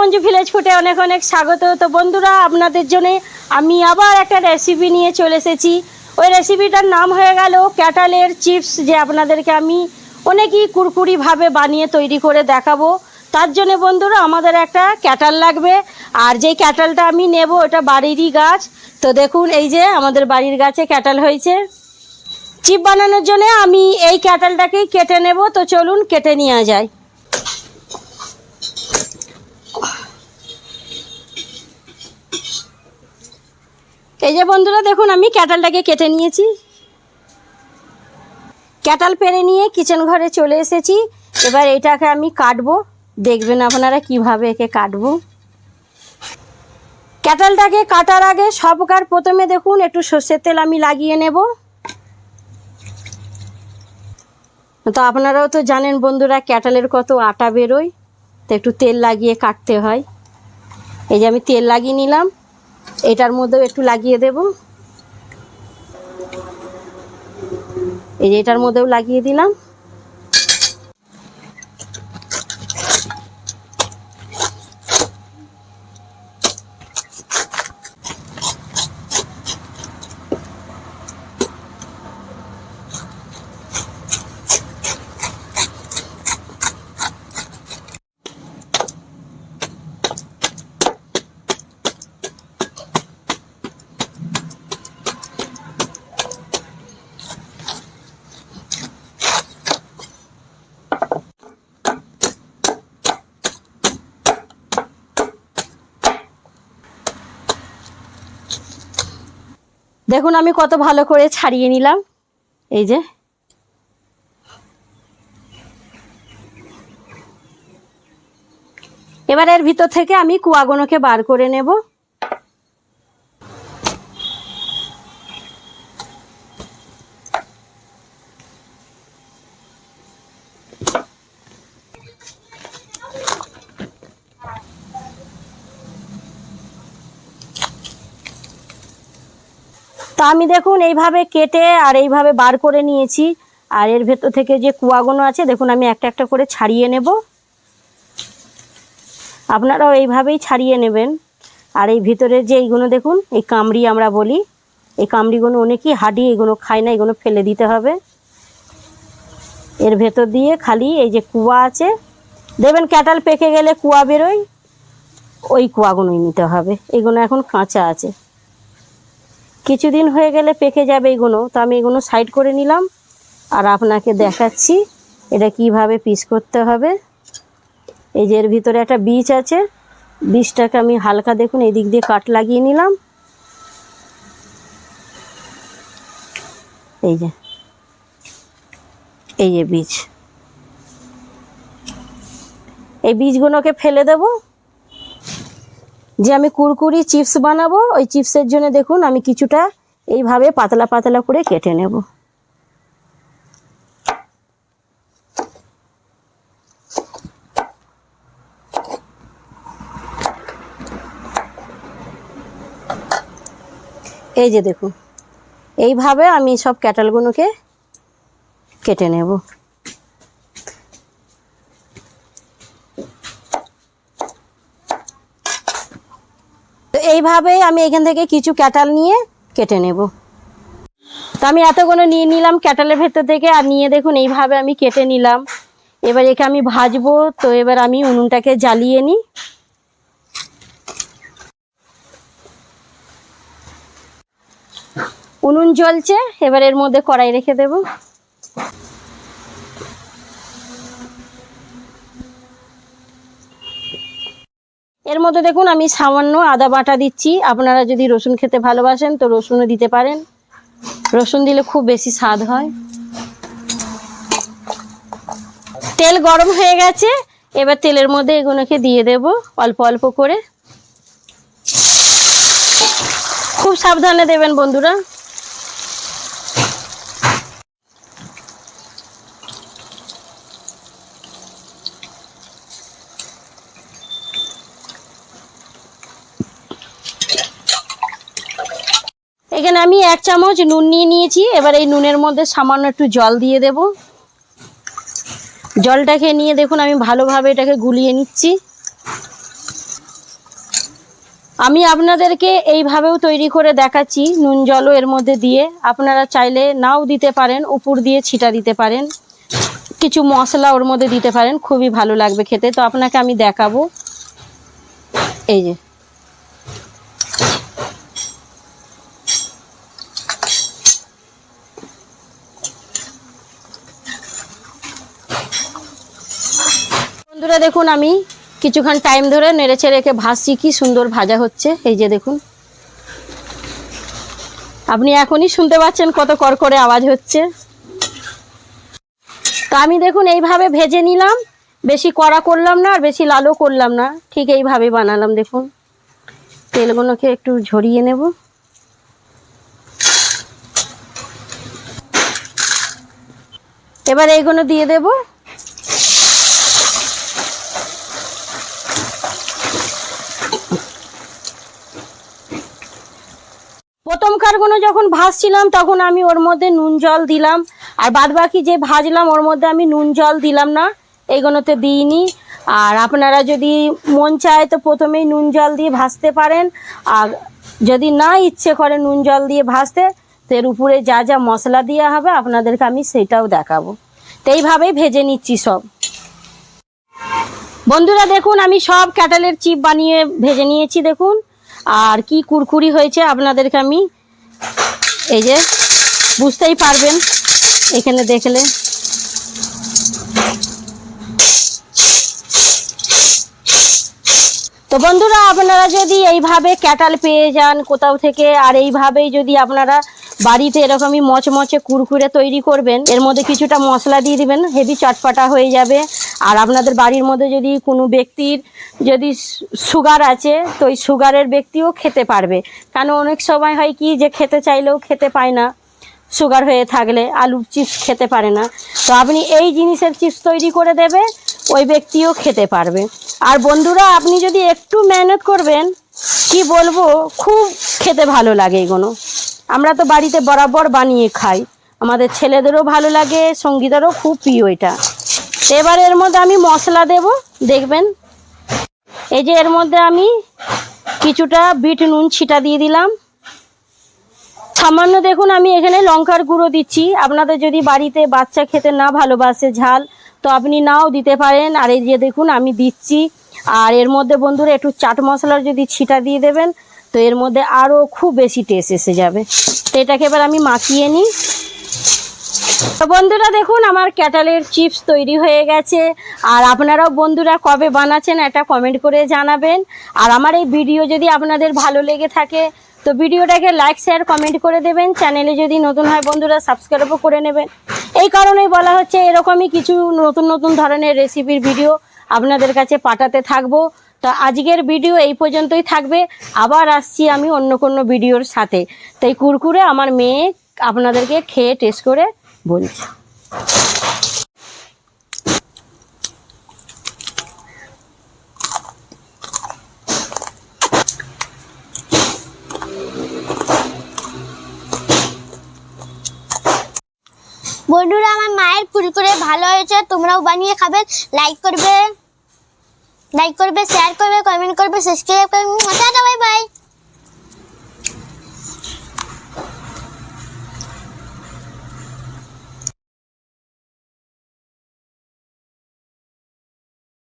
Manju village ফুটে অনেক অনেক স্বাগত। তো বন্ধুরা, আপনাদের জন্য আমি আবার একটা রেসিপি নিয়ে চলে এসেছি। ওই রেসিপিটার নাম হয়ে গেল ক্যাটালের চিপস, যে আপনাদেরকে আমি অনেকই কুরকুরিভাবে বানিয়ে তৈরি করে দেখাবো। তার জন্য বন্ধুরা, আমাদের একটা ক্যাটাল লাগবে। আর যেই ক্যাটালটা আমি নেব, ওটা বাড়িরই গাছ। তো দেখুন, এই যে আমাদের বাড়ির গাছে ক্যাটাল হয়েছে। চিপ বানানোর জন্য আমি এই ক্যাটালটাকেই কেটে নেব। তো চলুন, কেটে নেওয়া যায়। এই যে বন্ধুরা, দেখুন আমি ক্যাটালটাকে কেটে নিয়েছি। ক্যাটাল পেরে নিয়ে কিচেন ঘরে চলে এসেছি। এবার এটাকে আমি কাটবো। দেখবেন আপনারা কীভাবে একে কাটবো। ক্যাটালটাকে কাটার আগে সবকার প্রথমে দেখুন, একটু সর্ষের তেল আমি লাগিয়ে নেব। তো আপনারাও তো জানেন বন্ধুরা, ক্যাটালের কত আটা বেরোয়। তো একটু তেল লাগিয়ে কাটতে হয়। এই যে আমি তেল লাগিয়ে নিলাম। এটার মধ্যেও একটু লাগিয়ে দেব। এই যে এটার মধ্যেও লাগিয়ে দিলাম। দেখুন, আমি কত ভালো করে ছাড়িয়ে নিলাম। এই যে। এবার এর ভিতর থেকে আমি কুয়াগুনোকে বার করে নেব। তা আমি দেখুন, এইভাবে কেটে আর এইভাবে বার করে নিয়েছি। আর এর ভেতর থেকে যে কুয়াগুলো আছে, দেখুন, আমি একটা একটা করে ছাড়িয়ে নেব। আপনারাও এইভাবেই ছাড়িয়ে নেবেন। আর এই ভিতরে যে এইগুলো দেখুন, এই কামড়ি আমরা বলি, এই কামড়িগুলো অনেকই হাডি এগুলো খায় না, এগুলো ফেলে দিতে হবে। এর ভেতর দিয়ে খালি এই যে কুয়া আছে, দেখবেন ক্যাটাল পেকে গেলে কুয়া বেরোয়, ওই কুয়াগুলোই নিতে হবে। এগুলো এখন কাঁচা আছে। কিছুদিন হয়ে গেলে পেকে যাবে এগুলো। তো আমি এগুলো সাইড করে নিলাম। আর আপনাকে দেখাচ্ছি এটা কীভাবে পিস করতে হবে। এই যে এর ভিতরে একটা বীজ আছে। বীজটাকে আমি হালকা দেখুন এই দিক দিয়ে কাট লাগিয়ে নিলাম। এই যে এই যে বীজ। এই বীজগুলোকে ফেলে দেবো। যে আমি কুরকুরি চিপস বানাবো, ওই চিপসের জন্য দেখুন আমি কিছুটা এইভাবে পাতলা পাতলা করে কেটে নেব। এই যে দেখুন, এইভাবে আমি সব ক্যাটালগুলোকে কেটে নেব। এইভাবে আমি এখান থেকে কিছু ক্যাটাল নিয়ে কেটে নেব। তো আমি এতগুলো নিয়ে নিলাম ক্যাটালের ভেতর থেকে, আর নিয়ে দেখুন এইভাবে আমি কেটে নিলাম। এবার একে আমি ভাজবো, তো এবার আমি উনুনটাকে জ্বালিয়ে নিই। উনুন জ্বলছে, এবার এর মধ্যে কড়াই রেখে দেব। এর মধ্যে দেখুন আমি সামান্য আদা বাটা দিচ্ছি। আপনারা যদি রসুন খেতে ভালোবাসেন তো রসুনও দিতে পারেন। রসুন দিলে খুব বেশি স্বাদ হয়। তেল গরম হয়ে গেছে। এবার তেলের মধ্যে এগুলোকে দিয়ে দেব অল্প অল্প করে। খুব সাবধানে দেবেন বন্ধুরা। এখানে আমি এক চামচ নুন নিয়ে নিয়েছি। এবার এই নুনের মধ্যে সামান্য একটু জল দিয়ে দেব। জলটাকে নিয়ে দেখুন, আমি ভালোভাবে এটাকে গুলিয়ে নিচ্ছি। আমি আপনাদেরকে এইভাবেও তৈরি করে দেখাচ্ছি, নুন জলও এর মধ্যে দিয়ে। আপনারা চাইলে নাও দিতে পারেন, উপর দিয়ে ছিটা দিতে পারেন। কিছু মশলা ওর মধ্যে দিতে পারেন, খুবই ভালো লাগবে খেতে। তো আপনাকে আমি দেখাবো। এই যে বন্ধুরা দেখুন আমি কিছুক্ষণ টাইম ধরে নেড়েছে রেখে ভাজছি কি সুন্দর ভাজা হচ্ছে। এই যে দেখুন। আপনি এখনই শুনতে পাচ্ছেন কত করকরে আওয়াজ হচ্ছে। তো আমি দেখুন এইভাবে ভেজে নিলাম, বেশি কড়া করলাম না আর বেশি লালও করলাম না, ঠিক এইভাবে বানালাম দেখুন। তেলগুলোকে একটু ঝরিয়ে নেব। এবার এইগুলো দিয়ে দেবো। প্রথমকারগুলো যখন ভাজছিলাম, তখন আমি ওর মধ্যে নুন জল দিলাম। আর বাদ বাকি যে ভাজলাম, ওর মধ্যে আমি নুন জল দিলাম না। এইগুলোতে দিইনি। আর আপনারা যদি মন চায় তো প্রথমেই নুন জল দিয়ে ভাজতে পারেন। আর যদি না ইচ্ছে করে নুন জল দিয়ে ভাজতে তো এর উপরে যা যা মশলা দেওয়া হবে, আপনাদেরকে আমি সেটাও দেখাবো। তো এইভাবেই ভেজে নিচ্ছি সব। বন্ধুরা, দেখুন, আমি সব ক্যাটালের চিপ বানিয়ে ভেজে নিয়েছি, দেখুন। আর কি কুরকুরি হয়েছে আপনাদেরকে আমি এই যে বুঝতেই পারবেন। এখানে দেখলে। তো বন্ধুরা, আপনারা যদি এইভাবে ক্যাটাল পেয়ে যান কোথাও থেকে, আর এইভাবেই যদি আপনারা বাড়িতে এরকমই মচমচে কুরকুরে তৈরি করবেন। এর মধ্যে কিছুটা মশলা দিয়ে দিবেন, হেভি চটপটা হয়ে যাবে। আর আপনাদের বাড়ির মধ্যে যদি কোনো ব্যক্তির যদি সুগার আছে, তো ওই সুগারের ব্যক্তিও খেতে পারবে। কারণ অনেক সময় হয় কি যে খেতে চাইলেও খেতে পায় না, সুগার হয়ে থাকলে আলুর চিপস খেতে পারে না। তো আপনি এই জিনিসের চিপস তৈরি করে দেবে, ওই ব্যক্তিও খেতে পারবে। আর বন্ধুরা, আপনি যদি একটু মেহনত করবেন, কি বলব, খুব খেতে ভালো লাগে এগুলো। আমরা তো বাড়িতে বরাবর বানিয়ে খাই। আমাদের ছেলেদেরও ভালো লাগে, সঙ্গীদেরও খুব প্রিয় এটা। এবার এর মধ্যে আমি মশলা দেব, দেখবেন। এই যে এর মধ্যে আমি কিছুটা বিট নুন ছিটা দিয়ে দিলাম। সামান্য দেখুন, আমি এখানে লঙ্কার গুঁড়ো দিচ্ছি। আপনাদের যদি বাড়িতে বাচ্চা খেতে না ভালোবাসে ঝাল, তো আপনি নাও দিতে পারেন। আর এই যে দেখুন, আমি দিচ্ছি। আর এর মধ্যে বন্ধুরা একটু চাট মশলার যদি ছিটা দিয়ে দেবেন তো এর মধ্যে আরও খুব বেশি টেস্ট এসে যাবে। তো এটাকে এবার আমি মাখিয়ে নিই। তো বন্ধুরা দেখুন, আমার ক্যাটালের চিপস তৈরি হয়ে গেছে। আর আপনারাও বন্ধুরা কবে বানাচ্ছেন এটা কমেন্ট করে জানাবেন। আর আমার এই ভিডিও যদি আপনাদের ভালো লেগে থাকে, তো ভিডিওটাকে লাইক শেয়ার কমেন্ট করে দেবেন। চ্যানেলে যদি নতুন হয়, বন্ধুরা সাবস্ক্রাইবও করে নেবেন। এই কারণেই বলা হচ্ছে, এরকমই কিছু নতুন নতুন ধরনের রেসিপির ভিডিও আপনাদের কাছে পাঠাতে থাকব। তো আজকের ভিডিও এই পর্যন্তই থাকবে। আবার আসছি আমি অন্য কোনো ভিডিওর সাথে। তাই কুরকুরে আমার মেয়ে আপনাদেরকে খেয়ে টেস্ট করে বলছি। বন্ধুরা, আমার মায়ের কুরকুরে ভালো হয়েছে, তোমরাও বানিয়ে খাবে লাইক করবে। লাইক করবে শেয়ার করবে কমেন্ট করবে সাবস্ক্রাইব করবে। Tata bye bye